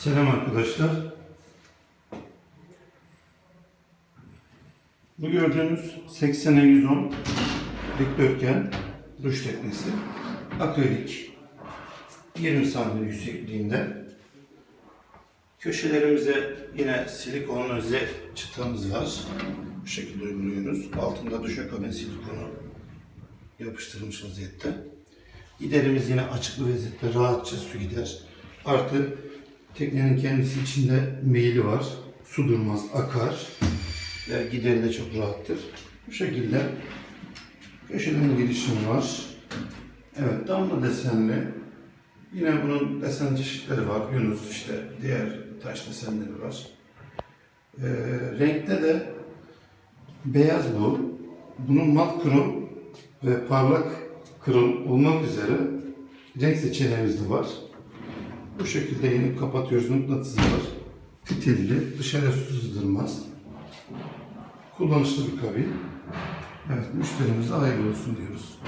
Selam arkadaşlar. Bu gördüğünüz 80'e 110 dikdörtgen duş teknesi. Akrilik 20 santim yüksekliğinde. Köşelerimize yine silikon öze çıtamız var. Bu şekilde uyguluyoruz. Altında duşakabin silikonu yapıştırılmış vaziyette. Giderimiz yine açık bir vaziyette rahatça su gider. Artı teknenin kendisi içinde meyili var. Su durmaz, akar. Ve gideri de çok rahattır. Bu şekilde köşeden girişim var. Evet damla desenli. Yine bunun desen çeşitleri var. Yunus işte diğer taş desenleri var. Ee, renkte de beyaz bu. Bunun mat krom ve parlak krom olmak üzere renk seçeneğimiz de var. Bu şekilde yine kapatıyoruz. Mıknatısı var. Fitilli. Dışarıya su sızdırmaz. Kullanışlı bir kabin. Evet müşterimize hayırlı olsun diyoruz.